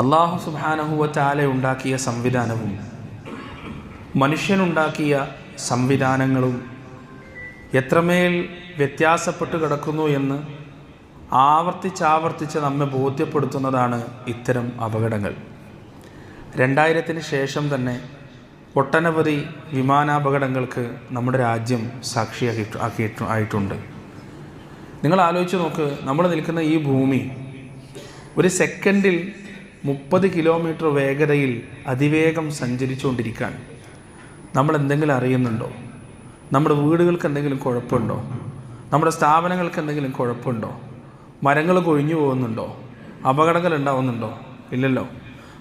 അള്ളാഹു സുബാനഹുവറ്റാല ഉണ്ടാക്കിയ സംവിധാനവും മനുഷ്യനുണ്ടാക്കിയ സംവിധാനങ്ങളും എത്രമേൽ വ്യത്യാസപ്പെട്ട് കിടക്കുന്നു എന്ന് ആവർത്തിച്ചാവർത്തിച്ച് നമ്മെ ബോധ്യപ്പെടുത്തുന്നതാണ് ഇത്തരം അപകടങ്ങൾ. രണ്ടായിരത്തിന് ശേഷം തന്നെ ഒട്ടനവധി വിമാനാപകടങ്ങൾക്ക് നമ്മുടെ രാജ്യം സാക്ഷിയാക്കിയിട്ട് ആക്കിയിട്ട് ആയിട്ടുണ്ട്. നിങ്ങൾ ആലോചിച്ച് നോക്ക് നമ്മൾ നിൽക്കുന്ന ഈ ഭൂമി ഒരു സെക്കൻഡിൽ മുപ്പത് കിലോമീറ്റർ വേഗതയിൽ അതിവേഗം സഞ്ചരിച്ചുകൊണ്ടിരിക്കാൻ നമ്മൾ എന്തെങ്കിലും അറിയുന്നുണ്ടോ? നമ്മുടെ വീടുകൾക്ക് എന്തെങ്കിലും കുഴപ്പമുണ്ടോ? നമ്മുടെ സ്ഥാപനങ്ങൾക്ക് എന്തെങ്കിലും കുഴപ്പമുണ്ടോ? മരങ്ങൾ കൊഴിഞ്ഞു പോകുന്നുണ്ടോ? അപകടങ്ങൾ ഉണ്ടാവുന്നുണ്ടോ? ഇല്ലല്ലോ.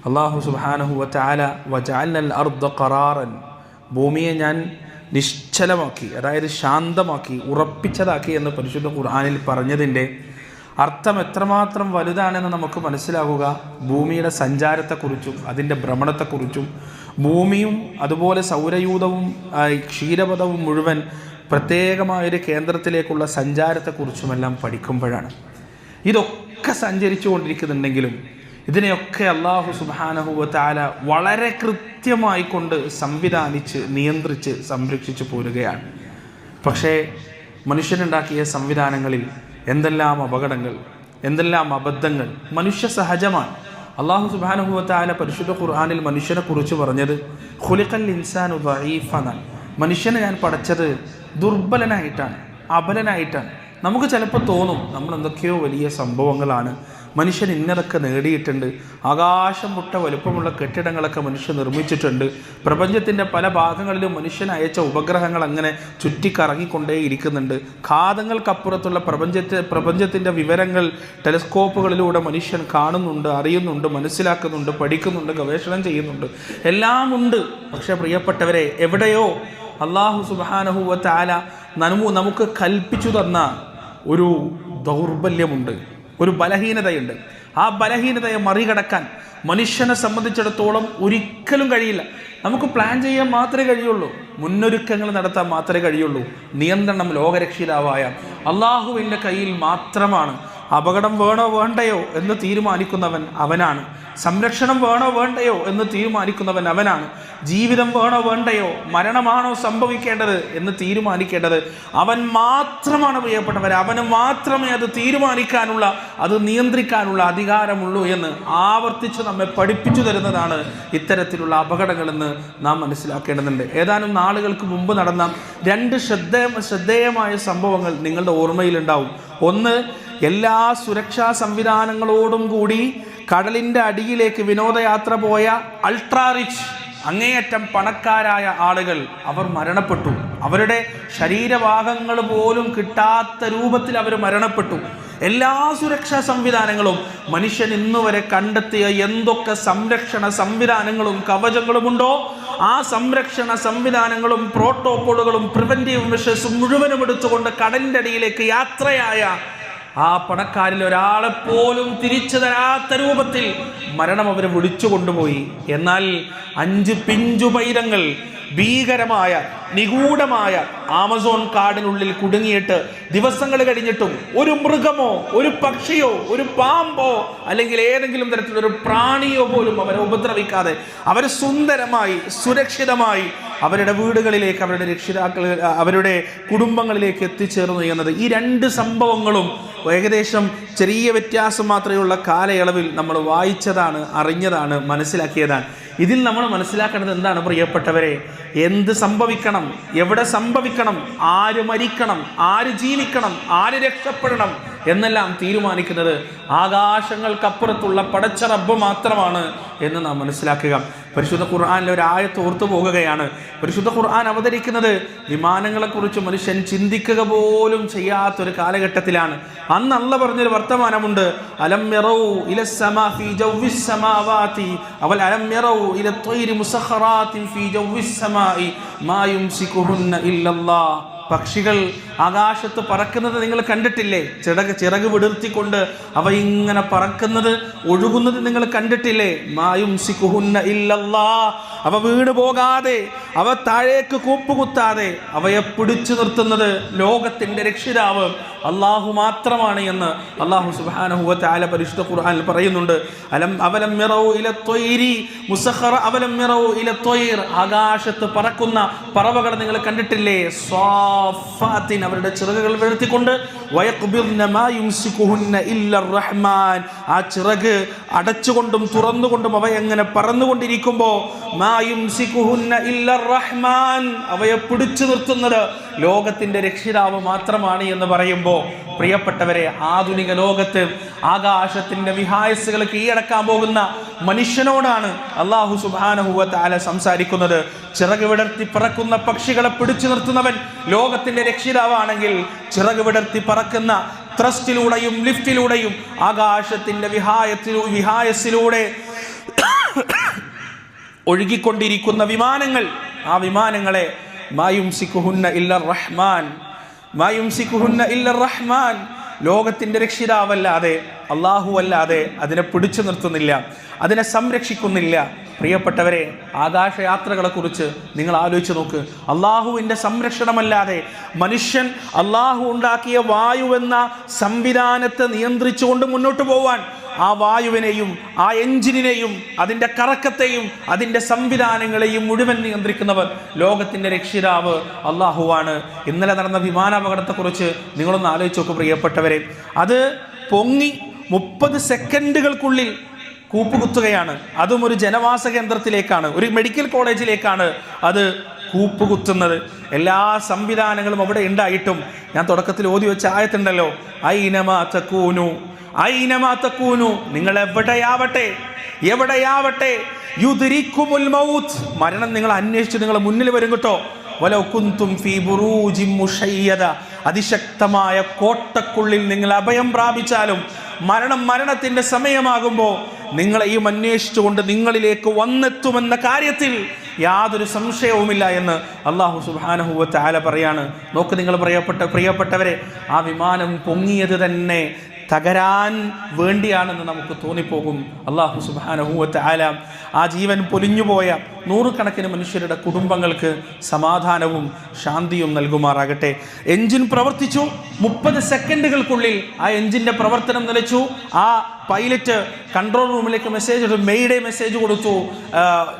അള്ളാഹു സുബാനഹു വറ്റാല വജാലൽ അർദ്ധ കറാറൻ ഭൂമിയെ ഞാൻ നിശ്ചലമാക്കി അതായത് ശാന്തമാക്കി ഉറപ്പിച്ചതാക്കി എന്ന് പരിശുദ്ധ ഖുർആാനിൽ പറഞ്ഞതിന്റെ അർത്ഥം എത്രമാത്രം വലുതാണെന്ന് നമുക്ക് മനസ്സിലാവുക ഭൂമിയുടെ സഞ്ചാരത്തെക്കുറിച്ചും അതിന്റെ ഭ്രമണത്തെക്കുറിച്ചും. ഭൂമിയും അതുപോലെ സൗരയൂഥവും ക്ഷീരപഥവും മുഴുവൻ പ്രത്യേകമായൊരു കേന്ദ്രത്തിലേക്കുള്ള സഞ്ചാരത്തെക്കുറിച്ചുമെല്ലാം പഠിക്കുമ്പോഴാണ്. ഇതൊക്കെ സഞ്ചരിച്ചു കൊണ്ടിരിക്കുന്നുണ്ടെങ്കിലും ഇതിനെയൊക്കെ അള്ളാഹു സുബാനഹുവത്താല വളരെ കൃത്യമായി കൊണ്ട് സംവിധാനിച്ച് നിയന്ത്രിച്ച് സംരക്ഷിച്ചു പോരുകയാണ്. പക്ഷേ മനുഷ്യനുണ്ടാക്കിയ സംവിധാനങ്ങളിൽ എന്തെല്ലാം അപകടങ്ങൾ എന്തെല്ലാം അബദ്ധങ്ങൾ മനുഷ്യ സഹജമാണ്. അള്ളാഹു സുബാനുഭവത്തായ പരിശുദ്ധ ഖുർആാനിൽ മനുഷ്യനെ കുറിച്ച് പറഞ്ഞത് ഖുലിഖൽ ഇൻസാനു ദഈഫനാണ് മനുഷ്യനെ ഞാൻ പഠിച്ചത് ദുർബലനായിട്ടാണ് അബലനായിട്ടാണ് നമുക്ക് ചിലപ്പോൾ തോന്നും നമ്മൾ എന്തൊക്കെയോ വലിയ സംഭവങ്ങളാണ്. മനുഷ്യൻ ഇന്നതൊക്കെ നേടിയിട്ടുണ്ട്. ആകാശം മുട്ട വലുപ്പമുള്ള കെട്ടിടങ്ങളൊക്കെ മനുഷ്യൻ നിർമ്മിച്ചിട്ടുണ്ട്. പ്രപഞ്ചത്തിന്റെ പല ഭാഗങ്ങളിലും മനുഷ്യൻ അയച്ച ഉപഗ്രഹങ്ങൾ അങ്ങനെ ചുറ്റിക്കറങ്ങിക്കൊണ്ടേ ഇരിക്കുന്നുണ്ട് ഘാതങ്ങൾക്കപ്പുറത്തുള്ള പ്രപഞ്ചത്തെ പ്രപഞ്ചത്തിന്റെ വിവരങ്ങൾ ടെലിസ്കോപ്പുകളിലൂടെ മനുഷ്യൻ കാണുന്നുണ്ട് അറിയുന്നുണ്ട് മനസ്സിലാക്കുന്നുണ്ട് പഠിക്കുന്നുണ്ട് ഗവേഷണം ചെയ്യുന്നുണ്ട്. എല്ലാം ഉണ്ട്. പക്ഷേ പ്രിയപ്പെട്ടവരെ എവിടെയോ അള്ളാഹു സുബാനഹുവ താല നമുക്ക് കൽപ്പിച്ചു തന്ന ഒരു ദൗർബല്യമുണ്ട്. ഒരു ബലഹീനതയുണ്ട്. ആ ബലഹീനതയെ മറികടക്കാൻ മനുഷ്യനെ സംബന്ധിച്ചിടത്തോളം ഒരിക്കലും കഴിയില്ല. നമുക്ക് പ്ലാൻ ചെയ്യാൻ മാത്രമേ കഴിയുള്ളൂ. മുന്നൊരുക്കങ്ങൾ നടത്താൻ മാത്രമേ കഴിയുള്ളൂ. നിയന്ത്രണം ലോകരക്ഷിതാവായ അള്ളാഹുവിന്റെ കയ്യിൽ മാത്രമാണ്. അപകടം വേണോ വേണ്ടയോ എന്ന് തീരുമാനിക്കുന്നവൻ അവനാണ്. സംരക്ഷണം വേണോ വേണ്ടയോ എന്ന് തീരുമാനിക്കുന്നവൻ അവനാണ്. ജീവിതം വേണോ വേണ്ടയോ മരണമാണോ സംഭവിക്കേണ്ടത് എന്ന് തീരുമാനിക്കേണ്ടത് അവൻ മാത്രമാണ് പ്രിയപ്പെട്ടവർ. അവന് മാത്രമേ അത് തീരുമാനിക്കാനുള്ള അത് നിയന്ത്രിക്കാനുള്ള അധികാരമുള്ളൂ എന്ന് ആവർത്തിച്ച് നമ്മെ പഠിപ്പിച്ചു തരുന്നതാണ് ഇത്തരത്തിലുള്ള അപകടങ്ങളെന്ന് നാം മനസ്സിലാക്കേണ്ടതുണ്ട്. ഏതാനും നാളുകൾക്ക് മുമ്പ് നടന്ന രണ്ട് ശ്രദ്ധേയ ശ്രദ്ധേയമായ സംഭവങ്ങൾ നിങ്ങളുടെ ഓർമ്മയിലുണ്ടാവും. ഒന്ന് എല്ലാ സുരക്ഷാ സംവിധാനങ്ങളോടും കൂടി കടലിന്റെ അടിയിലേക്ക് വിനോദയാത്ര പോയ അൾട്രാ റിച്ച് അങ്ങേയറ്റം പണക്കാരായ ആളുകൾ അവർ മരണപ്പെട്ടു. അവരുടെ ശരീരഭാഗങ്ങൾ പോലും കിട്ടാത്ത രൂപത്തിൽ അവർ മരണപ്പെട്ടു. എല്ലാ സുരക്ഷാ സംവിധാനങ്ങളും മനുഷ്യൻ ഇന്നു വരെ കണ്ടെത്തിയ എന്തൊക്കെ സംരക്ഷണ സംവിധാനങ്ങളും കവചങ്ങളുമുണ്ടോ ആ സംരക്ഷണ സംവിധാനങ്ങളും പ്രോട്ടോക്കോളുകളും പ്രിവന്റീവ് മെഷേഴ്സും മുഴുവനും എടുത്തുകൊണ്ട് കടലിന്റെ അടിയിലേക്ക് യാത്രയായ ആ പണക്കാരിൽ ഒരാളെ പോലും തിരിച്ചു തരാത്ത രൂപത്തിൽ മരണം അവരെ വിളിച്ചു കൊണ്ടുപോയി. എന്നാൽ അഞ്ച് പിഞ്ചു പൈരങ്ങൾ ഭീകരമായ നിഗൂഢമായ ആമസോൺ കാടിനുള്ളിൽ കുടുങ്ങിയിട്ട് ദിവസങ്ങൾ കഴിഞ്ഞിട്ടും ഒരു മൃഗമോ ഒരു പക്ഷിയോ ഒരു പാമ്പോ അല്ലെങ്കിൽ ഏതെങ്കിലും തരത്തിലൊരു പ്രാണിയോ പോലും അവരെ ഉപദ്രവിക്കാതെ അവർ സുന്ദരമായി സുരക്ഷിതമായി അവരുടെ വീടുകളിലേക്ക് അവരുടെ രക്ഷിതാക്കൾ അവരുടെ കുടുംബങ്ങളിലേക്ക് എത്തിച്ചേർന്നു എന്നത് ഈ രണ്ട് സംഭവങ്ങളും ഏകദേശം ചെറിയ വ്യത്യാസം മാത്രമേ ഉള്ള കാലയളവിൽ നമ്മൾ വായിച്ചതാണ് അറിഞ്ഞതാണ് മനസ്സിലാക്കിയതാണ്. ഇതിൽ നമ്മൾ മനസ്സിലാക്കേണ്ടത് എന്താണ് പ്രിയപ്പെട്ടവരെ? എന്ത് സംഭവിക്കണം? എവിടെ സംഭവിക്കണം? ആര് മരിക്കണം? ആര് ജീവിക്കണം? ആര് രക്ഷപ്പെടണം? എന്നെല്ലാം തീരുമാനിക്കുന്നത് ആകാശങ്ങൾക്കപ്പുറത്തുള്ള പടച്ച റബ്ബ് മാത്രമാണ് എന്ന് നാം മനസ്സിലാക്കുക. പരിശുദ്ധ ഖുർആാനിലെ ഒരു ആയത്ത് ഓർത്തു പോകുകയാണ് പരിശുദ്ധ ഖുർആൻ അവതരിക്കുന്നത് വിമാനങ്ങളെക്കുറിച്ച് മനുഷ്യൻ ചിന്തിക്കുക പോലും ചെയ്യാത്തൊരു കാലഘട്ടത്തിലാണ്. അന്ന് പറഞ്ഞൊരു വർത്തമാനമുണ്ട്. അവൽ പക്ഷികൾ ആകാശത്ത് പറക്കുന്നത് നിങ്ങൾ കണ്ടിട്ടില്ലേ? ചിറക് ചിറക് വിടർത്തിക്കൊണ്ട് അവ ഇങ്ങനെ പറക്കുന്നത് ഒഴുകുന്നത് നിങ്ങൾ കണ്ടിട്ടില്ലേ? മായും സിക്കുഹുന്ന ഇല്ലല്ലാ അവ വീണ് പോകാതെ അവ താഴേക്ക് കൂപ്പുകുത്താതെ അവയെ പിടിച്ചു നിർത്തുന്നത് ലോകത്തിന്റെ രക്ഷിതാവ് അള്ളാഹു മാത്രമാണ് എന്ന് അള്ളാഹു സുബാനഹുവ താല പരിശുദ്ധ ഖുർആനിൽ പറയുന്നുണ്ട്. അലം അവലം മിറവു ഇല ത്വയ്രി മുസഹർ അവലം മിറവു ഇല ത്വയ്ർ. ആകാശത്ത് പറക്കുന്ന പറവകൾ നിങ്ങൾ കണ്ടിട്ടില്ലേ? സ്വാഫാത്തിൻ അവരുടെ ചിറകുകൾ ഇല്ലർ റഹ്മാൻ. ആ ചിറക് അടച്ചുകൊണ്ടും തുറന്നുകൊണ്ടും അവ എങ്ങനെ പറന്നുകൊണ്ടിരിക്കുമ്പോൾ അവയെ പിടിച്ചു നിർത്തുന്നത് ലോകത്തിന്റെ രക്ഷിതാവ് മാത്രമാണ് എന്ന് പറയുമ്പോൾ പ്രിയപ്പെട്ടവരെ ആധുനിക ലോകത്ത് ആകാശത്തിന്റെ വിഹായസുകൾ കീഴടക്കാൻ പോകുന്ന മനുഷ്യനോടാണ് അള്ളാഹു സുബാനഹുവ താല സംസാരിക്കുന്നത്. ചിറക് വിടർത്തി പറക്കുന്ന പക്ഷികളെ പിടിച്ചു നിർത്തുന്നവൻ ലോകത്തിന്റെ രക്ഷിതാവാണെങ്കിൽ ചിറക് വിടർത്തി പറക്കുന്ന ത്രസ്റ്റിലൂടെയും ലിഫ്റ്റിലൂടെയും ആകാശത്തിന്റെ വിഹായത്തിലൂ വിഹായസിലൂടെ ഒഴുകിക്കൊണ്ടിരിക്കുന്ന വിമാനങ്ങൾ ആ വിമാനങ്ങളെ മായും റഹ്മാൻ. മായും റഹ്മാൻ. രക്ഷിതാവല്ലാതെ അള്ളാഹു അല്ലാതെ അതിനെ പിടിച്ചു നിർത്തുന്നില്ല അതിനെ സംരക്ഷിക്കുന്നില്ല. പ്രിയപ്പെട്ടവരെ ആകാശയാത്രകളെ കുറിച്ച് നിങ്ങൾ ആലോചിച്ച് നോക്ക്. അള്ളാഹുവിന്റെ സംരക്ഷണമല്ലാതെ മനുഷ്യൻ അള്ളാഹു ഉണ്ടാക്കിയ വായുവെന്ന സംവിധാനത്തെ നിയന്ത്രിച്ചുകൊണ്ട് മുന്നോട്ട് പോവാൻ ആ വായുവിനെയും ആ എഞ്ചിനെയും അതിന്റെ കറക്കത്തെയും അതിന്റെ സംവിധാനങ്ങളെയും മുഴുവൻ നിയന്ത്രിക്കുന്നവർ ലോകത്തിന്റെ രക്ഷിതാവ് അള്ളാഹുവാണ്. ഇന്നലെ നടന്ന വിമാനാപകടത്തെക്കുറിച്ച് നിങ്ങളൊന്ന് ആലോചിച്ച് നോക്കും പ്രിയപ്പെട്ടവരെ. അത് പൊങ്ങി മുപ്പത് സെക്കൻഡുകൾക്കുള്ളിൽ കൂപ്പുകുത്തുകയാണ്. അതും ഒരു ജനവാസ കേന്ദ്രത്തിലേക്കാണ് ഒരു മെഡിക്കൽ കോളേജിലേക്കാണ് അത് കൂപ്പുകുത്തുന്നത്. എല്ലാ സംവിധാനങ്ങളും അവിടെ ഉണ്ടായിട്ടും. ഞാൻ തുടക്കത്തിൽ ഓതി വെച്ച ആയത്തുണ്ടല്ലോ ഐനമാ തക്കൂനു ഐനമാ തക്കൂനു നിങ്ങൾ എവിടെയാവട്ടെ? എവിടെയാവട്ടെ മൗത്ത്. മരണം നിങ്ങൾ അന്വേഷിച്ച് നിങ്ങൾ മുന്നിൽ വരും കേട്ടോ. അതിശക്തമായ കോട്ടക്കുള്ളിൽ നിങ്ങൾ അഭയം പ്രാപിച്ചാലും മരണം മരണത്തിന്റെ സമയമാകുമ്പോൾ നിങ്ങളെയും അന്വേഷിച്ചുകൊണ്ട് നിങ്ങളിലേക്ക് വന്നെത്തുമെന്ന കാര്യത്തിൽ യാതൊരു സംശയവുമില്ല എന്ന് അള്ളാഹു സുബാനഹുവ താല പറയാണ്. നോക്ക് നിങ്ങൾ പ്രിയപ്പെട്ട പ്രിയപ്പെട്ടവരെ ആ വിമാനം പൊങ്ങിയത് തന്നെ തകരാൻ വേണ്ടിയാണെന്ന് നമുക്ക് തോന്നിപ്പോകും. അള്ളാഹു സുബാനഹൂവത്ത് ആല ആ ജീവൻ പൊലിഞ്ഞുപോയ നൂറുകണക്കിന് മനുഷ്യരുടെ കുടുംബങ്ങൾക്ക് സമാധാനവും ശാന്തിയും നൽകുമാറാകട്ടെ. എഞ്ചിൻ പ്രവർത്തിച്ചു മുപ്പത് സെക്കൻഡുകൾക്കുള്ളിൽ ആ എഞ്ചിന്റെ പ്രവർത്തനം നിലച്ചു. ആ പൈലറ്റ് കൺട്രോൾ റൂമിലേക്ക് മെസ്സേജ് മെയ്ഡേ മെസ്സേജ് കൊടുത്തു.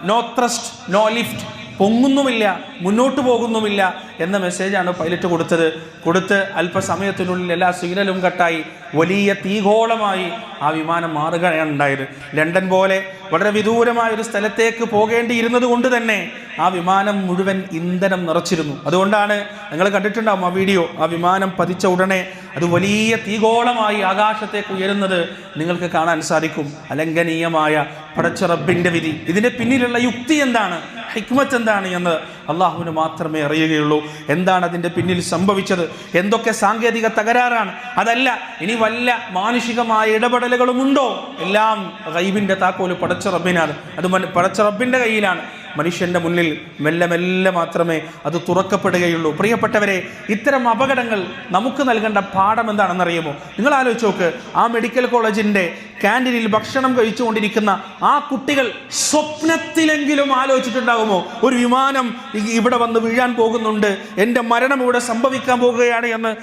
നോ ത്രസ്റ്റ് നോ ലിഫ്റ്റ് പൊങ്ങുന്നുമില്ല മുന്നോട്ട് പോകുന്നുമില്ല എന്ന മെസ്സേജാണ് പൈലറ്റ് കൊടുത്തത്. കൊടുത്ത് അല്പസമയത്തിനുള്ളിൽ എല്ലാ സിഗ്നലും കട്ടായി. വലിയ തീഗോളമായി ആ വിമാനം മാറുകയാണ് ഉണ്ടായത്. ലണ്ടൻ പോലെ വളരെ വിദൂരമായ ഒരു സ്ഥലത്തേക്ക് പോകേണ്ടിയിരുന്നത് കൊണ്ട് തന്നെ ആ വിമാനം മുഴുവൻ ഇന്ധനം നിറച്ചിരുന്നു. അതുകൊണ്ടാണ് നിങ്ങൾ കണ്ടിട്ടുണ്ടാവും ആ വീഡിയോ. ആ വിമാനം പതിച്ച ഉടനെ അത് വലിയ തീഗോളമായി ആകാശത്തേക്ക് ഉയരുന്നത് നിങ്ങൾക്ക് കാണാൻ സാധിക്കും. അലംഘനീയമായ പടച്ച റബ്ബിന്റെ വിധി. ഇതിന്റെ പിന്നിലുള്ള യുക്തി എന്താണ്? ഹിക്മത്ത് എന്താണ് എന്ന് അള്ളാഹുവിന് മാത്രമേ അറിയുകയുള്ളൂ. എന്താണ് അതിന്റെ പിന്നിൽ സംഭവിച്ചത്? എന്തൊക്കെ സാങ്കേതിക തകരാറാണ്? അതല്ല ഇനി വല്ല മാനുഷികമായ ഇടപെടലുകളും ഉണ്ടോ എല്ലാം റൈബിന്റെ താക്കോൽ പടച്ച റബ്ബിനാണ് അത് പടച്ച കയ്യിലാണ്. മനുഷ്യന്റെ മുന്നിൽ മെല്ലെ മെല്ലെ മാത്രമേ അത് തുറക്കപ്പെടുകയുള്ളൂ. പ്രിയപ്പെട്ടവരെ ഇത്തരം അപകടങ്ങൾ നമുക്ക് നൽകേണ്ട പാഠം എന്താണെന്നറിയുമോ? നിങ്ങൾ ആലോചിച്ച് നോക്ക്. ആ മെഡിക്കൽ കോളേജിന്റെ ക്യാന്റീനിൽ ഭക്ഷണം കഴിച്ചുകൊണ്ടിരിക്കുന്ന ആ കുട്ടികൾ സ്വപ്നത്തിലെങ്കിലും ആലോചിച്ചിട്ടുണ്ടാകുമോ? ഒരു വിമാനം ഇവിടെ വന്ന് വീഴാൻ പോകുന്നുണ്ട്. എന്റെ മരണം ഇവിടെ സംഭവിക്കാൻ പോകുകയാണ് എന്ന്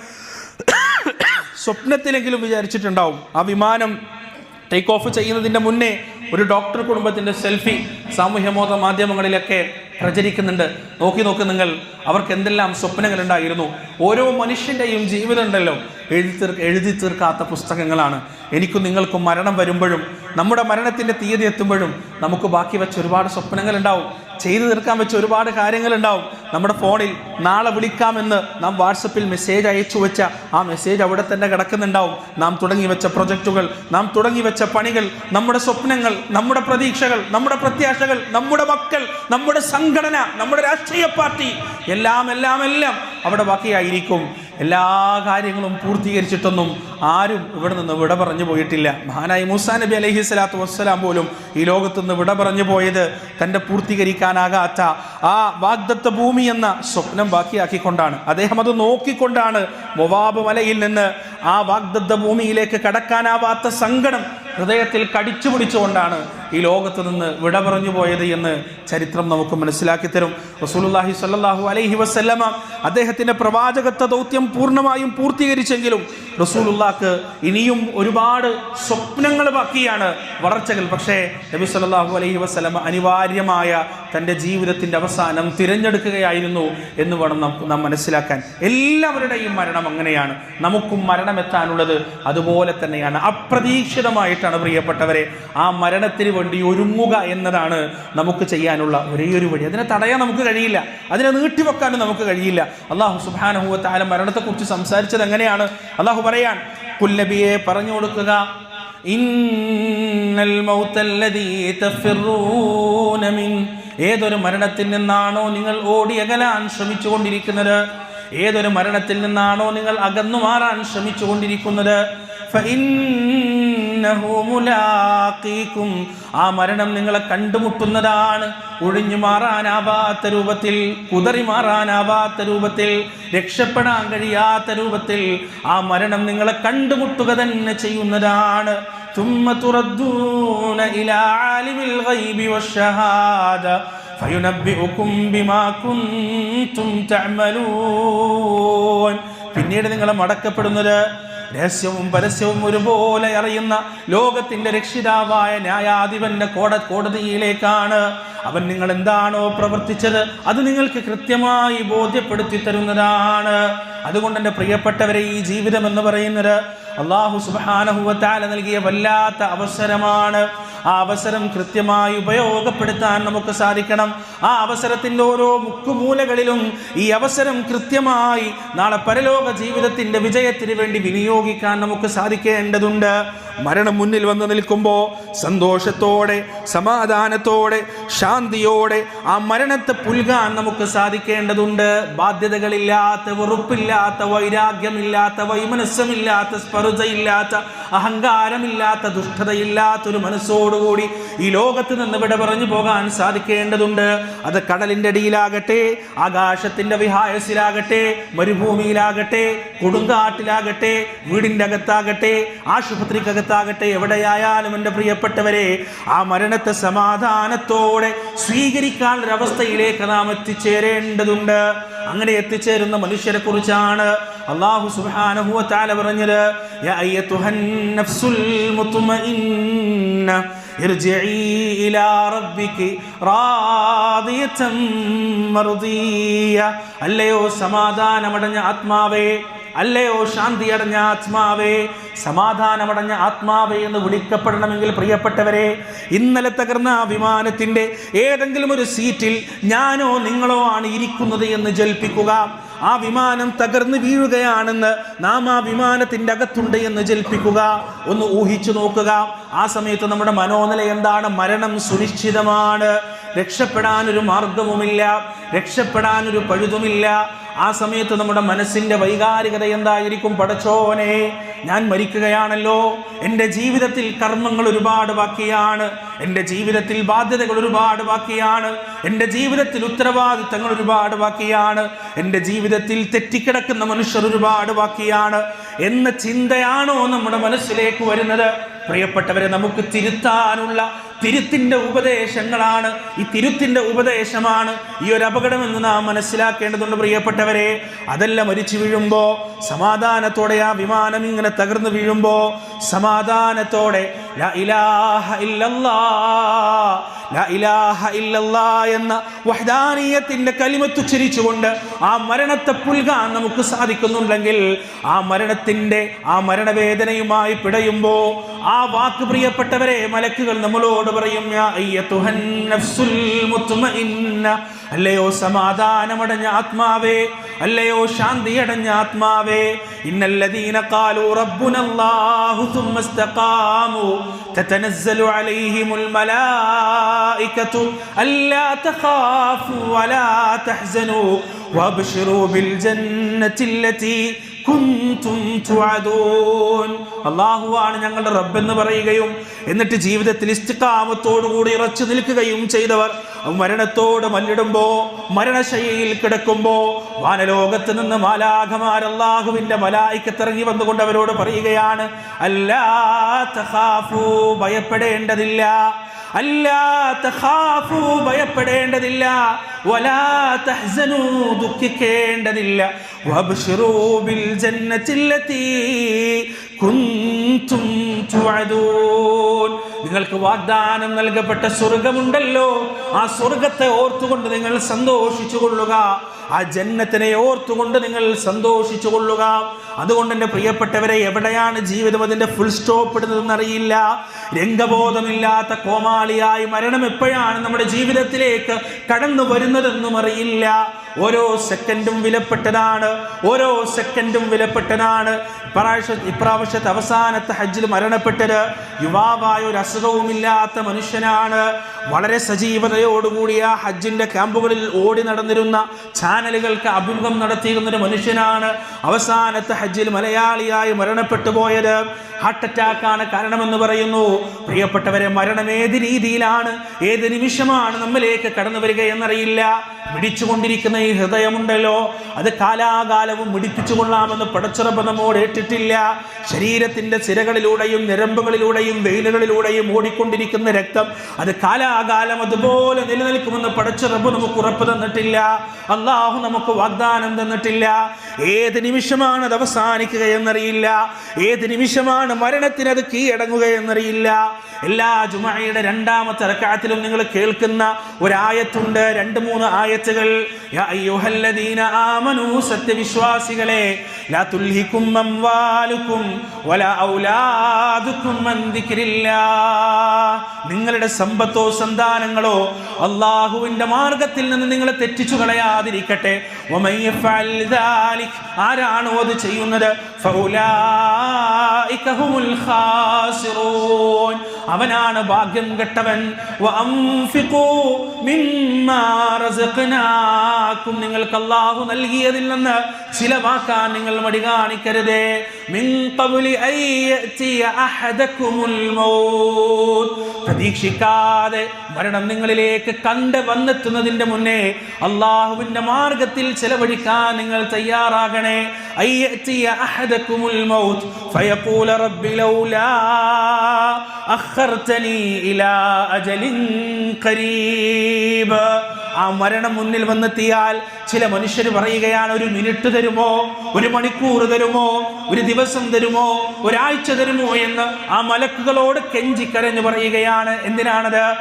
സ്വപ്നത്തിലെങ്കിലും വിചാരിച്ചിട്ടുണ്ടാവും. ആ വിമാനം ടേക്ക് ഓഫ് ചെയ്യുന്നതിന്റെ മുന്നേ ഒരു ഡോക്ടർ കുടുംബത്തിന്റെ സെൽഫി സാമൂഹ്യമോദ മാധ്യമങ്ങളിലൊക്കെ പ്രചരിക്കുന്നുണ്ട്. നോക്കി നോക്ക് നിങ്ങൾ അവർക്ക് എന്തെല്ലാം സ്വപ്നങ്ങളുണ്ടായിരുന്നു. ഓരോ മനുഷ്യന്റെയും ജീവിതം ഉണ്ടല്ലോ. എഴുതി തീർ എഴുതി തീർക്കാത്ത പുസ്തകങ്ങളാണ്. എനിക്കും നിങ്ങൾക്കും മരണം വരുമ്പോഴും നമ്മുടെ മരണത്തിന്റെ തീയതി എത്തുമ്പോഴും നമുക്ക് ബാക്കി വെച്ച് ഒരുപാട് സ്വപ്നങ്ങൾ ഉണ്ടാവും ചെയ്തു തീർക്കാൻ വെച്ച് ഒരുപാട് കാര്യങ്ങളുണ്ടാവും. നമ്മുടെ ഫോണിൽ നാളെ വിളിക്കാമെന്ന് നാം വാട്സപ്പിൽ മെസ്സേജ് അയച്ചു വെച്ച ആ മെസ്സേജ് അവിടെ തന്നെ കിടക്കുന്നുണ്ടാവും. നാം തുടങ്ങി വെച്ച പ്രൊജക്റ്റുകൾ നാം തുടങ്ങി വെച്ച പണികൾ നമ്മുടെ സ്വപ്നങ്ങൾ നമ്മുടെ പ്രതീക്ഷകൾ നമ്മുടെ പ്രത്യാശകൾ നമ്മുടെ മക്കൾ നമ്മുടെ സംഘടന നമ്മുടെ രാഷ്ട്രീയ പാർട്ടി എല്ലാം എല്ലാം എല്ലാം അവിടെ ബാക്കിയായിരിക്കും. എല്ലാ കാര്യങ്ങളും പൂർത്തീകരിച്ചിട്ടൊന്നും ആരും ഇവിടെ നിന്ന് വിട പറഞ്ഞു പോയിട്ടില്ല. മഹാനായി മൂസാ നബി അലഹി സ്വലാത്തു വസ്സലാം പോലും ഈ ലോകത്ത് നിന്ന് വിട പറഞ്ഞു പോയത് തന്റെ പൂർത്തീകരിക്കാനാകാത്ത ആ വാഗ്ദത്ത ഭൂമി എന്ന സ്വപ്നം ബാക്കിയാക്കിക്കൊണ്ടാണ്. അദ്ദേഹം അത് നോക്കിക്കൊണ്ടാണ് മൊവാബ് മലയിൽ നിന്ന് ആ വാഗ്ദത്ത ഭൂമിയിലേക്ക് കടക്കാനാവാത്ത സങ്കടം ഹൃദയത്തിൽ കടിച്ചു പിടിച്ചുകൊണ്ടാണ് ഈ ലോകത്ത് നിന്ന് വിട പറഞ്ഞു പോയത് എന്ന് ചരിത്രം നമുക്ക് മനസ്സിലാക്കി തരും. റസൂലുള്ളാഹി സ്വല്ലല്ലാഹു അലൈഹി വസല്ലമ അദ്ദേഹത്തിന്റെ പ്രവാചകത്വ ദൗത്യം പൂർണമായും പൂർത്തീകരിച്ചെങ്കിലും റസൂലുള്ളാക്ക് ഇനിയും ഒരുപാട് സ്വപ്നങ്ങൾ ബാക്കിയാണ് വളർച്ചകൾ. പക്ഷേ നബി സ്വല്ലല്ലാഹു അലൈഹി വസല്ലമ അനിവാര്യമായ തന്റെ ജീവിതത്തിന്റെ അവസാനം തിരഞ്ഞെടുക്കുകയായിരുന്നു എന്ന് വേണം നമുക്ക് നാം മനസ്സിലാക്കാൻ. എല്ലാവരുടെയും മരണം അങ്ങനെയാണ്. നമുക്കും മരണമെത്താനുള്ളത് അതുപോലെ തന്നെയാണ്. അപ്രതീക്ഷിതമായിട്ടാണ് പ്രിയപ്പെട്ടവരെ ആ മരണത്തിന് വേണ്ടി ഒരുങ്ങുക എന്നതാണ് നമുക്ക് ചെയ്യാനുള്ള ഒരേ ഒരു വഴി. അതിനെ തടയാൻ നമുക്ക് കഴിയില്ല. അതിനെ നീട്ടിവെക്കാനും നമുക്ക് കഴിയില്ല. അള്ളാഹു സുബാനഹുവ താല മരണത്തെക്കുറിച്ച് സംസാരിച്ചത് എങ്ങനെയാണ്? അള്ളാഹു പറയാൻ കുല്ലബിയെ പറഞ്ഞു കൊടുക്കുക ഏതൊരു മരണത്തിൽ നിന്നാണോ നിങ്ങൾ ഓടി അകലാൻ ശ്രമിച്ചുകൊണ്ടിരിക്കുന്നത്? ഏതൊരു മരണത്തിൽ നിന്നാണോ നിങ്ങൾ അകന്നു മാറാൻ ശ്രമിച്ചുകൊണ്ടിരിക്കുന്നത്? ഫഇന്നഹു മുലാഖീകും ആ മരണം നിങ്ങളെ കണ്ടുമുട്ടുന്നതാണ് ഒഴിഞ്ഞു മാറാനാവാത്ത രൂപത്തിൽ കുതറി മാറാനാവാത്ത രൂപത്തിൽ രക്ഷപ്പെടാൻ കഴിയാത്ത രൂപത്തിൽ ആ മരണം നിങ്ങളെ കണ്ടുമുട്ടുക തന്നെ ചെയ്യുന്നതാണ് ثم تردون إلى عالم الغيب والشهادة فينبئكم بما كنتم تعملون പിന്നീട് നിങ്ങൾ മടക്കപ്പെടുന്നത് രഹസ്യവും പരസ്യവും ഒരുപോലെ അറിയുന്ന ലോകത്തിന്റെ രക്ഷിതാവായ ന്യായാധിപന്റെ കോട കോടതിയിലേക്കാണ്. അവൻ നിങ്ങൾ എന്താണോ പ്രവർത്തിച്ചത് അത് നിങ്ങൾക്ക് കൃത്യമായി ബോധ്യപ്പെടുത്തി തരുന്നതാണ്. അതുകൊണ്ട് എന്റെ പ്രിയപ്പെട്ടവരെ ഈ ജീവിതം എന്ന് പറയുന്നത് അള്ളാഹു സുബാനഹുവത്താല നൽകിയ വല്ലാത്ത അവസരമാണ്. ആ അവസരം കൃത്യമായി ഉപയോഗപ്പെടുത്താൻ നമുക്ക് സാധിക്കണം. ആ അവസരത്തിന്റെ ഓരോ മുക്കുമൂലകളിലും ഈ അവസരം കൃത്യമായി നാളെ പരലോക ജീവിതത്തിന്റെ വിജയത്തിന് വേണ്ടി വിനിയോഗിക്കാൻ നമുക്ക് സാധിക്കേണ്ടതുണ്ട്. മരണം മുന്നിൽ വന്ന് നിൽക്കുമ്പോൾ സന്തോഷത്തോടെ സമാധാനത്തോടെ ശാന്തിയോടെ ആ മരണത്തെ പുൽകാൻ നമുക്ക് സാധിക്കേണ്ടതുണ്ട്. ബാധ്യതകളില്ലാത്ത വെറുപ്പില്ലാത്ത വൈരാഗ്യമില്ലാത്ത വൈമനസ്സമില്ലാത്ത സ്പർദ്ധയില്ലാത്ത അഹങ്കാരമില്ലാത്ത ദുഷ്ടതയില്ലാത്തൊരു മനസ്സോടുകൂടി ഈ ലോകത്ത് നിന്ന് വിട പറഞ്ഞു പോകാൻ സാധിക്കേണ്ടതുണ്ട്. അത് കടലിന്റെ അടിയിലാകട്ടെ ആകാശത്തിന്റെ വിഹായസിലാകട്ടെ മരുഭൂമിയിലാകട്ടെ കൊടുങ്കാട്ടിലാകട്ടെ വീടിന്റെ അകത്താകട്ടെ ആശുപത്രിക്കകത്താകട്ടെ എവിടെയായാലും എൻ്റെ പ്രിയപ്പെട്ടവരെ ആ മരണത്തെ സമാധാനത്തോടെ സ്വീകരിക്കാനുള്ള അവസ്ഥയിലേക്ക് നാം എത്തിച്ചേരേണ്ടതുണ്ട് അങ്ങനെ എത്തിച്ചേരുന്ന മനുഷ്യരെ കുറിച്ചാണ് അള്ളാഹു സുബ്ഹാനഹു വ തആല പറഞ്ഞത് യാ അയ്യതുഹൻ നഫ്സുൽ മുത്മഇന്ന ارجعي إلى ربك راضية مرضية അല്ലയോ സമാധാനമടഞ്ഞ ആത്മാവേ അല്ലയോ ശാന്തി അടഞ്ഞ ആത്മാവേ? സമാധാനമടഞ്ഞ ആത്മാവേ എന്ന് വിളിക്കപ്പെടണമെങ്കിൽ പ്രിയപ്പെട്ടവരെ ഇന്നലെ തകർന്ന ആ വിമാനത്തിന്റെ ഏതെങ്കിലും ഒരു സീറ്റിൽ ഞാനോ നിങ്ങളോ ആണ് ഇരിക്കുന്നത് എന്ന് ജൽപ്പിക്കുക. ആ വിമാനം തകർന്നു വീഴുകയാണെന്ന് നാം ആ വിമാനത്തിന്റെ അകത്തുണ്ട് എന്ന് ജൽപ്പിക്കുക. ഒന്ന് ഊഹിച്ചു നോക്കുക. ആ സമയത്ത് നമ്മുടെ മനോനില എന്താണ്? മരണം സുനിശ്ചിതമാണ്. രക്ഷപ്പെടാനൊരു മാർഗവുമില്ല. രക്ഷപ്പെടാൻ ഒരു പഴുതുമില്ല. ആ സമയത്ത് നമ്മുടെ മനസ്സിന്റെ വൈകാരികത എന്തായിരിക്കും? പടച്ചോനെ ഞാൻ മരിക്കുകയാണല്ലോ. എന്റെ ജീവിതത്തിൽ കർമ്മങ്ങൾ ഒരുപാട് ബാക്കിയാണ്. എന്റെ ജീവിതത്തിൽ ബാധ്യതകൾ ഒരുപാട് ബാക്കിയാണ്. എന്റെ ജീവിതത്തിൽ ഉത്തരവാദിത്തങ്ങൾ ഒരുപാട് ബാക്കിയാണ്. എന്റെ ജീവിതത്തിൽ തെറ്റിക്കിടക്കുന്ന മനുഷ്യർ ഒരുപാട് ബാക്കിയാണ്. എന്ന ചിന്തയാണോ നമ്മുടെ മനസ്സിലേക്ക് വരുന്നത്? പ്രിയപ്പെട്ടവരെ നമുക്ക് തിരുത്താനുള്ള തിരുത്തിന്റെ ഉപദേശങ്ങളാണ്. ഈ തിരുത്തിന്റെ ഉപദേശമാണ് ഈ ഒരു അപകടമെന്ന് നാം മനസ്സിലാക്കേണ്ടതുണ്ട് പ്രിയപ്പെട്ടവരെ. അതെല്ലാം മരിച്ചു വീഴുമ്പോൾ സമാധാനത്തോടെ ആ വിമാനം ഇങ്ങനെ തകർന്നു വീഴുമ്പോൾ സമാധാനത്തോടെ ഇലാഹ ഇല്ലല്ലാ എന്ന വഹദാനീയത്തിന്റെ കലിമത്തുച്ചരിച്ചുകൊണ്ട് ആ മരണത്തെ പുൽകാൻ നമുക്ക് സാധിക്കുന്നുണ്ടെങ്കിൽ ആ മരണത്തിന്റെ ആ മരണവേദനയുമായി പിടയുമ്പോൾ ആ വാക്ക് പ്രിയപ്പെട്ടവരെ മലക്കുകൾ നമ്മളോട് നമ്മോട് പറയും അല്ലയോ സമാധാനമടഞ്ഞ ആത്മാവേ അല്ലയോ ശാന്തി അടഞ്ഞ ആത്മാവേ. ഇന്നല്ലദീന ഖാലു റബ്ബുനല്ലാഹു തുമ്മ ഇസ്തഖാമു തതനസ്സലു അലൈഹിമുൽ മലായികതു അല്ലാ തഖാഫു വലാ തഹ്സനു വബ്ശിറൂ ബിൽ ജന്നത്തി അള്ളാഹുവാണ് ഞങ്ങളുടെ റബ്ബെന്ന് പറയുകയും എന്നിട്ട് ജീവിതത്തിൽ ഇസ്തിക്കാമത്തോടുകൂടി ഇറച്ചു നിൽക്കുകയും ചെയ്തവർ. മരണത്തോട് മല്ലിടുമ്പോ മരണശൈലിയിൽ കിടക്കുമ്പോ വാനലോകത്ത് നിന്ന് മാലാഖമാർ അള്ളാഹുവിന്റെ മലായിക്കത്തിറങ്ങി വന്നുകൊണ്ട് അവരോട് പറയുകയാണ് അല്ലാ ഭയപ്പെടേണ്ടതില്ല. അല്ലാ ഭയപ്പെടേണ്ടതില്ല. ദുഃഖിക്കേണ്ടതില്ല. നിങ്ങൾക്ക് വാഗ്ദാനം നൽകപ്പെട്ട സ്വർഗമുണ്ടല്ലോ. ആ സ്വർഗത്തെ ഓർത്തുകൊണ്ട് നിങ്ങൾ സന്തോഷിച്ചു കൊള്ളുക ആ ജന്നത്തിനെ ഓർത്തുകൊണ്ട് നിങ്ങൾ സന്തോഷിച്ചു കൊള്ളുക അതുകൊണ്ട് എന്റെ പ്രിയപ്പെട്ടവരെ എവിടെയാണ് ജീവിതം അതിന്റെ ഫുൾ സ്റ്റോപ്പ് ഇടുന്നതെന്ന് അറിയില്ല. രംഗബോധമില്ലാത്ത കോമാളിയായി മരണം എപ്പോഴാണ് നമ്മുടെ ജീവിതത്തിലേക്ക് കടന്നു വരുന്നതെന്നും അറിയില്ല. ഓരോ സെക്കൻഡും വിലപ്പെട്ടതാണ് ഓരോ സെക്കൻഡും വിലപ്പെട്ടതാണ്. ഇപ്രാവശ്യ ഇപ്രാവശ്യത്തെ അവസാനത്തെ ഹജ്ജിൽ മരണപ്പെട്ടത് യുവാവായ ഒരു അസുഖവുമില്ലാത്ത മനുഷ്യനാണ്. വളരെ സജീവതയോടുകൂടിയ ഹജ്ജിന്റെ ക്യാമ്പുകളിൽ ഓടി നടന്നിരുന്ന ചാനലുകൾക്ക് അഭിമുഖം നടത്തിയിരുന്ന ഒരു മനുഷ്യനാണ് അവസാനത്തെ ഹജ്ജിൽ മലയാളിയായി മരണപ്പെട്ടു പോയത്. ഹാർട്ട് അറ്റാക്കാണ് കാരണമെന്ന് പറയുന്നു. പ്രിയപ്പെട്ടവരെ മരണം ഏത് രീതിയിലാണ് ഏത് നിമിഷമാണ് നമ്മിലേക്ക് കടന്നു വരിക എന്നറിയില്ല. മിടിച്ചുകൊണ്ടിരിക്കുന്ന ഈ ഹൃദയമുണ്ടല്ലോ? അത് കാലാകാലവും മിടിപ്പിച്ചു കൊള്ളാമെന്ന് പടച്ചുറപ്പ് നമ്മോട് ഏറ്റിട്ടില്ല. ശരീരത്തിന്റെ സിരകളിലൂടെയും ഞരമ്പുകളിലൂടെയും വെയിലുകളിലൂടെയും ഓടിക്കൊണ്ടിരിക്കുന്ന രക്തം അത് കാലാകാലം അതുപോലെ നിലനിൽക്കുമെന്ന് പടച്ചുറപ്പ് നമുക്ക് ഉറപ്പ് തന്നിട്ടില്ല. അള്ളാഹു നമുക്ക് വാഗ്ദാനം തന്നിട്ടില്ല. ഏത് നിമിഷമാണ് അത് അവസാനിക്കുക എന്നറിയില്ല. ഏത് നിമിഷമാണ് മരണത്തിന് അത് കീഴടങ്ങുക എന്നറിയില്ല. എല്ലാ ജുമയുടെ രണ്ടാമത്തെ റക്കാത്തിലും നിങ്ങൾ കേൾക്കുന്ന ഒരായത്തുണ്ട്. രണ്ട് മൂന്ന് ആയത്തുകൾ. അയ്യുഹല്ലദീന ആമനൂ സത്യവിശ്വാസികളെ ലാ തുൽഹിക്കും അംവാലുക്കും വലാ ഔലാദുക്കും അൻ നിങ്ങളുടെ സമ്പത്തോ സന്താനങ്ങളോ അള്ളാഹുവിന്റെ മാർഗത്തിൽ നിന്ന് നിങ്ങളെ തെറ്റിച്ചു കളയാതിരിക്കട്ടെ. ആരാണോ അത് ചെയ്യുന്നത്? ഖാസിറൂൻ. അവനാണ് ഭാഗ്യം കെട്ടവൻ. നിങ്ങൾക്ക് അള്ളാഹു നൽകിയതിൽ നിന്ന് ചിലവാക്കാൻ നിങ്ങൾ മടി കാണിക്കരുതേ. പ്രതീക്ഷിക്കാതെ മരണം നിങ്ങളിലേക്ക് കണ്ട് വന്നെത്തുന്നതിന്റെ മുന്നേ അള്ളാഹുവിന്റെ മാർഗത്തിൽ ചെലവഴിക്കാൻ നിങ്ങൾ തയ്യാറാകണേ. മൗത്ത്. ആ മരണം മുന്നിൽ വന്നെത്തിയാൽ ചില മനുഷ്യർ പറയുകയാണ് ഒരു മിനിറ്റ് തരുമോ? ഒരു മണിക്കൂർ തരുമോ? ഒരു ദിവസം തരുമോ? ഒരാഴ്ച തരുമോ? എന്ന് ആ മലക്കുകളോട് കെഞ്ചി കരഞ്ഞു പറയുകയാണ്. എന്തിനാണത്.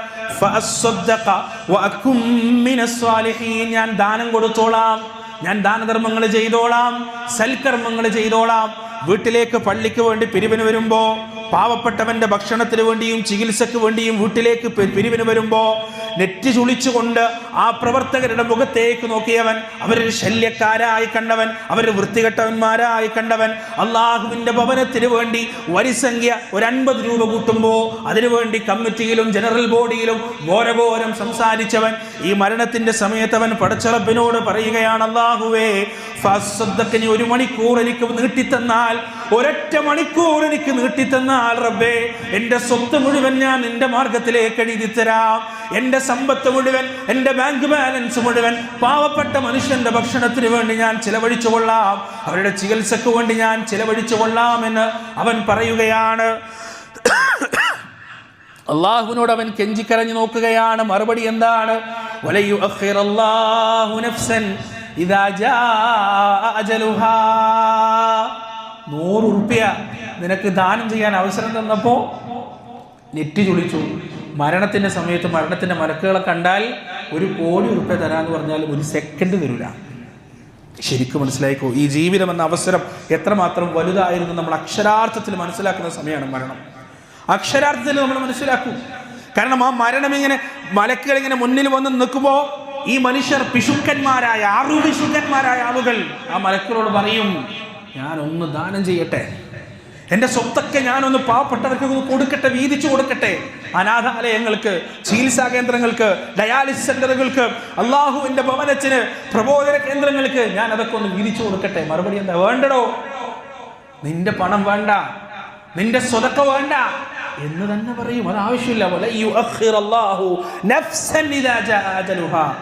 ഞാൻ ദാനം കൊടുത്തോളാം. ഞാൻ ദാനധർമ്മങ്ങൾ ചെയ്തോളാം. സൽക്കർമ്മങ്ങൾ ചെയ്തോളാം. വീട്ടിലേക്ക് പള്ളിക്ക് വേണ്ടി പിരിവിന് വരുമ്പോ പാവപ്പെട്ടവന്റെ ഭക്ഷണത്തിന് വേണ്ടിയും ചികിത്സയ്ക്ക് വേണ്ടിയും വീട്ടിലേക്ക് പിരിവിന് വരുമ്പോ നെറ്റ് ചുളിച്ചുകൊണ്ട് ആ പ്രവർത്തകരുടെ മുഖത്തേക്ക് നോക്കിയവൻ അവരൊരു ശല്യക്കാരായി കണ്ടവൻ അവരൊരു വൃത്തികെട്ടവന്മാരായി കണ്ടവൻ അള്ളാഹുവിന്റെ ഭവനത്തിന് വേണ്ടി വരിസംഖ്യ ഒരു അൻപത് രൂപ കൂട്ടുമ്പോ അതിനുവേണ്ടി കമ്മിറ്റിയിലും ജനറൽ ബോഡിയിലും ഘോരഘോരം സംസാരിച്ചവൻ ഈ മരണത്തിന്റെ സമയത്ത് അവൻ പടച്ചറപ്പിനോട് പറയുകയാണ് അള്ളാഹുവേ ഫസ്സദ്ദഖിനി ഒരു മണിക്കൂർ എനിക്ക് നീട്ടിത്തന്നാൽ ഒരൊറ്റ മണിക്കൂർ എനിക്ക് നീട്ടിത്തന്നാൽ റബ്ബേ എന്റെ സ്വത്ത് മുഴുവൻ ഞാൻ നിന്റെ മാർഗത്തിലേക്ക് എഴുതി തരാം. എന്റെ സമ്പത്ത് മുഴുവൻ എന്റെ ബാങ്ക് ബാലൻസ് മുഴുവൻ പാവപ്പെട്ട മനുഷ്യന്റെ ഭക്ഷണത്തിന് വേണ്ടി ഞാൻ ചിലവഴിച്ചു കൊള്ളാം. അവരുടെ ചികിത്സക്ക് വേണ്ടി ഞാൻ ചിലവഴിച്ചു കൊള്ളാം എന്ന് അവൻ പറയുകയാണ്. അള്ളാഹുവിനോട് അവൻ കെഞ്ചിക്കരഞ്ഞു നോക്കുകയാണ്. മറുപടി എന്താണ്? വലയുഅഖിറല്ലാഹു നഫ്സൻ ഇദാ ജാഅ അജലുഹാ. നൂറ് ഉറുപ്പ്യ നിനക്ക് ദാനം ചെയ്യാൻ അവസരം തന്നപ്പോ നെറ്റി ചുളിച്ചു. മരണത്തിന്റെ സമയത്ത് മരണത്തിന്റെ മലക്കുകളെ കണ്ടാൽ ഒരു കോടി ഉറുപ്പ്യ തരാന്ന് പറഞ്ഞാൽ ഒരു സെക്കൻഡ് തരൂല. ശരിക്കും മനസ്സിലായിക്കോ? ഈ ജീവിതം എന്ന അവസരം എത്രമാത്രം വലുതായിരുന്നു നമ്മൾ അക്ഷരാർത്ഥത്തിൽ മനസ്സിലാക്കുന്ന സമയമാണ് മരണം. അക്ഷരാർത്ഥത്തിൽ നമ്മൾ മനസ്സിലാക്കും. കാരണം ആ മരണം ഇങ്ങനെ മലക്കുകൾ ഇങ്ങനെ മുന്നിൽ വന്ന് നിൽക്കുമ്പോൾ ഈ മനുഷ്യർ പിശുക്കന്മാരായ ആറു പിശുക്കന്മാരായ ആളുകൾ ആ മലക്കുകളോട് പറയും ഞാൻ ഒന്ന് ദാനം ചെയ്യട്ടെ. എന്റെ സ്വത്തൊക്കെ ഞാനൊന്ന് പാവപ്പെട്ടവർക്ക് കൊടുക്കട്ടെ വീതിച്ചു കൊടുക്കട്ടെ. അനാഥാലയങ്ങൾക്ക് ചികിത്സാ കേന്ദ്രങ്ങൾക്ക് ഡയാലിസിസ് സെന്ററുകൾക്ക് അള്ളാഹുവിന്റെ ഭവനത്തിന് പ്രബോധന കേന്ദ്രങ്ങൾക്ക് ഞാൻ അതൊക്കെ ഒന്ന് വീതിച്ചു കൊടുക്കട്ടെ. മറുപടി എന്താ? വേണ്ടടോ. നിന്റെ പണം വേണ്ട. നിന്റെ സ്വതൊക്കെ വേണ്ട. എന്ന് തന്നെ പറയും. അതാവശ്യമില്ല പോലെ.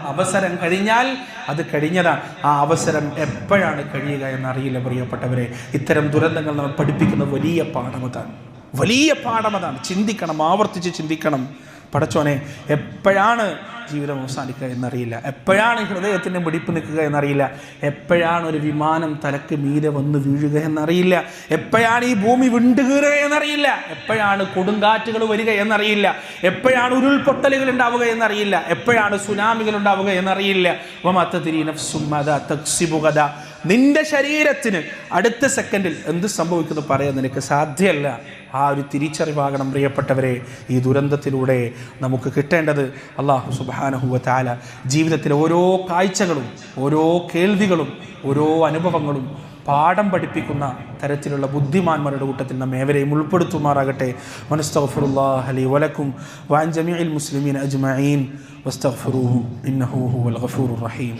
അവസരം കഴിഞ്ഞാൽ അത് കഴിഞ്ഞതാണ്. ആ അവസരം എപ്പോഴാണ് കഴിയുക എന്നറിയില്ല പ്രിയപ്പെട്ടവരെ. ഇത്തരം ദുരന്തങ്ങൾ നമ്മൾ പഠിപ്പിക്കുന്ന വലിയ പാഠമതാണ് വലിയ പാഠമതാണ് ചിന്തിക്കണം ആവർത്തിച്ച് ചിന്തിക്കണം. പടച്ചോനെ എപ്പോഴാണ് ജീവിതം അവസാനിക്കുക എന്നറിയില്ല. എപ്പോഴാണ് ഹൃദയത്തിന്റെ മിടിപ്പ് നിൽക്കുക എന്നറിയില്ല. എപ്പോഴാണ് ഒരു വിമാനം തലക്ക് മീരെ വന്ന് വീഴുക എന്നറിയില്ല. എപ്പോഴാണ് ഈ ഭൂമി വിണ്ടുകീറുക എന്നറിയില്ല. എപ്പോഴാണ് കൊടുങ്കാറ്റുകൾ വരിക എന്നറിയില്ല. എപ്പോഴാണ് ഉരുൾപൊട്ടലുകൾ ഉണ്ടാവുക എന്നറിയില്ല. എപ്പോഴാണ് സുനാമികൾ ഉണ്ടാവുക എന്നറിയില്ല. വമത്തതിരി നഫ്സും മദ തക്സിബു ഗദ. നിന്റെ ശരീരത്തിന് അടുത്ത സെക്കൻഡിൽ എന്ത് സംഭവിക്കുന്നു പറയാൻ നിനക്ക് സാധ്യമല്ല ആ ഒരു തിരിച്ചറിവാകണം പ്രിയപ്പെട്ടവരെ. ഈ ദുരന്തത്തിലൂടെ നമുക്ക് കിട്ടേണ്ടത് അള്ളാഹു സുബാനഹുവ താല ജീവിതത്തിലെ ഓരോ കാഴ്ചകളും ഓരോ കേൾവികളും ഓരോ അനുഭവങ്ങളും പാഠം പഠിപ്പിക്കുന്ന തരത്തിലുള്ള ബുദ്ധിമാന്മാരുടെ കൂട്ടത്തിൽ നമ്മെ ഏവരെയും ഉൾപ്പെടുത്തുമാറാകട്ടെ. മനസ്തഫുറുല്ലാഹ് വലക്കും വാൻ ജമീൽ മുസ്ലിമീൻ അജ്മഈൻ. വസ്തഗ്ഫിറൂഹു ഇന്നഹു ഹുവൽ ഗഫൂർ റഹീം.